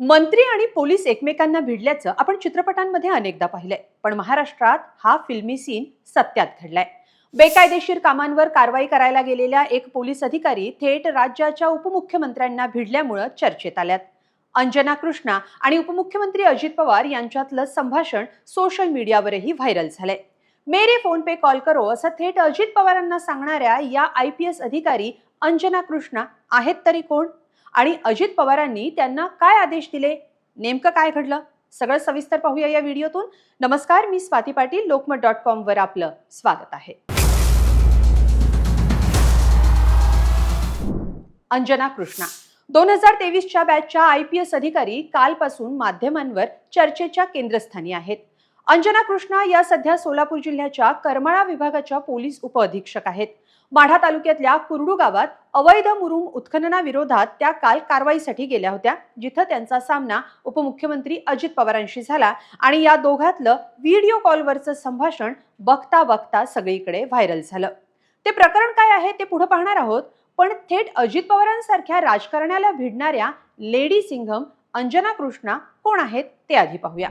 मंत्री आणि पोलीस एकमेकांना भिडल्याचं आपण चित्रपटांमध्ये अनेकदा पाहिलंय. पण महाराष्ट्रात हा फिल्मी सीन सत्यात घडलाय. बेकायदेशीर कामांवर कारवाई करायला गेलेल्या एक पोलीस अधिकारी थेट राज्याच्या उपमुख्यमंत्र्यांना भिडल्यामुळं चर्चेत आल्यात. अंजना कृष्णा आणि उपमुख्यमंत्री अजित पवार यांच्यातलं संभाषण सोशल मीडियावरही व्हायरल झालंय. मेरे फोन पे कॉल करो असं थेट अजित पवारांना सांगणाऱ्या या आय पी एस अधिकारी अंजना कृष्णा आहेत तरी कोण? आणि अजित पवारांनी त्यांना काय आदेश दिले? नेमकं काय घडलं? सगळं सविस्तर पाहूया या व्हिडिओतून. नमस्कार मी स्वाती पाटील लोकमत डॉट कॉम वर आपलं स्वागत आहे. अंजना कृष्णा. दोन हजार तेवीसच्या बॅचच्या आय पी एस अधिकारी कालपासून माध्यमांवर चर्चेच्या केंद्रस्थानी आहेत. अंजना कृष्णा या सध्या सोलापूर जिल्ह्याच्या करमाळा विभागाच्या पोलीस उपअधीक्षक आहेत. माढा तालुक्यातल्या कुरडू गावात अवैध मुरुम उत्खननाविरोधात त्या काल कारवाईसाठी गेल्या होत्या जिथं त्यांचा सामना उपमुख्यमंत्री अजित पवारांशी झाला आणि या दोघातलं व्हिडिओ कॉलवरचं संभाषण बघता बघता सगळीकडे व्हायरल झालं. ते प्रकरण काय आहे ते पुढे पाहणार आहोत पण थेट अजित पवारांसारख्या राजकारण्याला भिडणाऱ्या लेडी सिंघम अंजना कृष्णा कोण आहेत ते आधी पाहूया.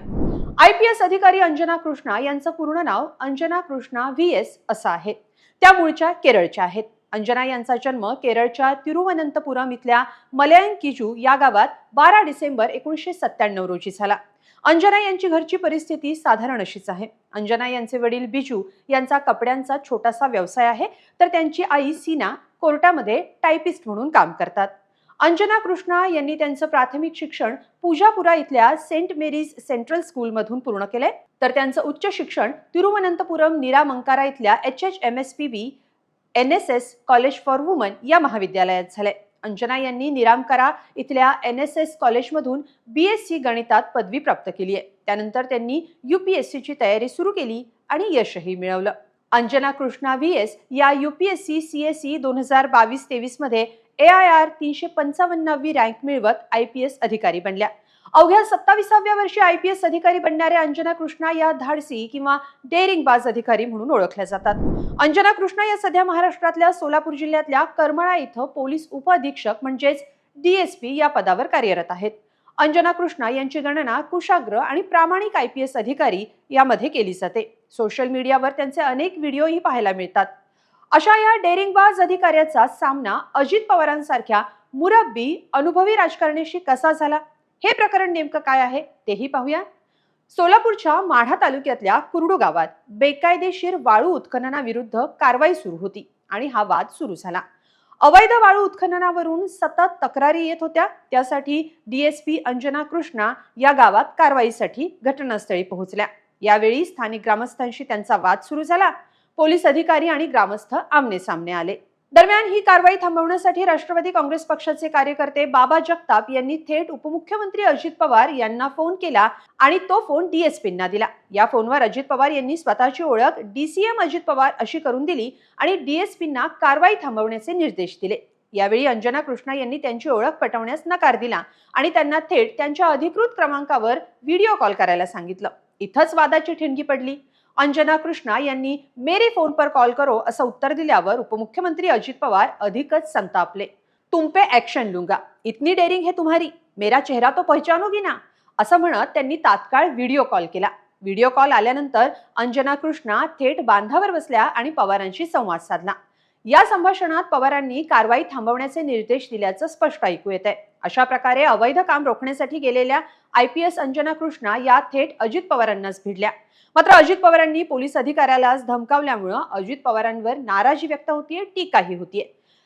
आय पी एस अधिकारी अंजना कृष्णा यांचं पूर्ण नाव अंजना कृष्णा व्ही एस असं आहे. त्या मूळच्या केरळच्या आहेत. अंजना यांचा जन्म केरळच्या तिरुवनंतपुरम इथल्या मलयंकिजू या गावात बारा डिसेंबर एकोणीसशे सत्त्याण्णव रोजी झाला. अंजना यांची घरची परिस्थिती साधारण अशीच आहे. अंजना यांचे वडील बिजू यांचा कपड्यांचा छोटासा व्यवसाय आहे तर त्यांची आई सीना कोर्टामध्ये टायपिस्ट म्हणून काम करतात. अंजना कृष्णा यांनी त्यांचं प्राथमिक शिक्षण पूजापुरा इथल्या सेंट मेरीज सेंट्रल स्कूलमधून पूर्ण केलंय. तर त्यांचं उच्च शिक्षण तिरुवनंतपुरम निरामंकारा इथल्या H H M S P B N S S college for women या महाविद्यालयात झालंय. अंजना यांनी निरामकारा इथल्या एन एस एस कॉलेजमधून बी एस सी गणितात पदवी प्राप्त केली आहे त्यानंतर त्यांनी यू पी एस सीची तयारी सुरू केली आणि यशही मिळवलं. अंजना कृष्णा व्ही एस या U P S C C S E दोन हजार बावीस तेवीसमध्ये ए आय आर तीनशे पंचावन्नावी रँक मिळवत आय पी एस अधिकारी बनल्या. अवघ्या सत्ताविसाव्या वर्षी आय पी एस अधिकारी बनणाऱ्या अंजना कृष्णा या धाडसी किंवा डेअरिंग बाज अधिकारी म्हणून ओळखल्या जातात. अंजना कृष्णा या सध्या महाराष्ट्रातल्या सोलापूर जिल्ह्यातल्या करमळा इथं पोलीस उपअधीक्षक म्हणजेच डीएसपी या पदावर कार्यरत आहेत. अंजना कृष्णा यांची गणना कुशाग्र आणि प्रामाणिक आय पी एस अधिकारी यामध्ये केली जाते. सोशल मीडियावर त्यांचे अनेक व्हिडिओही पाहायला मिळतात. अशा या डेरिंगबाज अधिकाऱ्याचा सामना अजित पवारांसारख्या मुरब्बी अनुभवी राजकारण्याशी कसा झाला? हे प्रकरण नेमकं काय आहे? तेही पाहूया सोलापूरच्या माढा तालुक्यातल्या कुरडू गावात बेकायदेशीर वाळू उत्खननाविरुद्ध कारवाई सुरू होती आणि हा वाद सुरू झाला. अवैध वाळू उत्खननावरून सतत तक्रारी येत होत्या. त्यासाठी डीएसपी अंजना कृष्णा या गावात कारवाईसाठी घटनास्थळी पोहोचल्या. यावेळी स्थानिक ग्रामस्थांशी त्यांचा वाद सुरू झाला. पोलीस अधिकारी आणि ग्रामस्थ आमने सामने आले. दरम्यान ही कारवाई थांबवण्यासाठी राष्ट्रवादी काँग्रेस पक्षाचे कार्यकर्ते बाबा जगताप यांनी थेट उपमुख्यमंत्री अजित पवार यांना फोन केला आणि तो फोन डीएसपींना दिला. या फोनवर अजित पवार यांनी स्वतःची ओळख डीसीएम अजित पवार अशी करून दिली आणि डीएसपींना कारवाई थांबवण्याचे निर्देश दिले. यावेळी अंजना कृष्णा यांनी त्यांची ओळख पटवण्यास नकार दिला आणि त्यांना थेट त्यांच्या अधिकृत क्रमांकावर व्हिडिओ कॉल करायला सांगितलं. इथंच वादाची ठिणगी पडली. अंजना कृष्णा यांनी मेरे फोन पर कॉल करो असं उत्तर दिल्यावर उपमुख्यमंत्री अजित पवार अधिकच संतापले. तुम पे लुंगा. इतनी डेअरिंग है तुम्हारी. मेरा चेहरा तो पहचानोगी ना. असं म्हणत त्यांनी तात्काळ व्हिडिओ कॉल केला. व्हिडिओ कॉल आल्यानंतर अंजना कृष्णा थेट बांधावर बसल्या आणि पवारांशी संवाद साधला. या संभाषणात पवारांनी कारवाई थांबवण्याचे निर्देश दिल्याचं स्पष्ट ऐकू येत आहे अशा प्रकारे अवैध काम रोखण्यासाठी गेलेल्या I P S Anjana Krishna या थेट अजित पवारांनाच भिडल्या. मात्र अजित पवारांनी पोलीस अधिकाऱ्यालाच धमकावल्यामुळं अजित पवारांवर नाराजी व्यक्त होतीये टीकाही होतीये.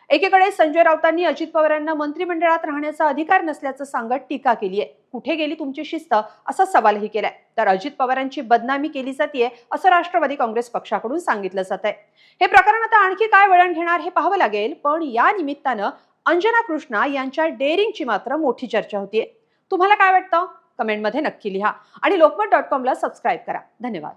एकीकडे संजय राऊतांनी अजित पवारांना मंत्रिमंडळात राहण्याचा अधिकार नसल्याचं सांगत टीका केली आहे कुठे गेली तुमची शिस्त? असा सवालही केलाय. तर अजित पवारांची बदनामी केली जाते असं राष्ट्रवादी काँग्रेस पक्षाकडून सांगितलं जात आहे हे प्रकरण आता आणखी काय वळण घेणार हे पाहावं लागेल पण या निमित्तानं अंजना कृष्णा यांच्या डेअरिंगची मात्र मोठी चर्चा होतीये. तुम्हाला काय वाटतं? कमेंटमध्ये नक्की लिहा आणि लोकमत डॉट कॉमला सबस्क्राईब करा. धन्यवाद.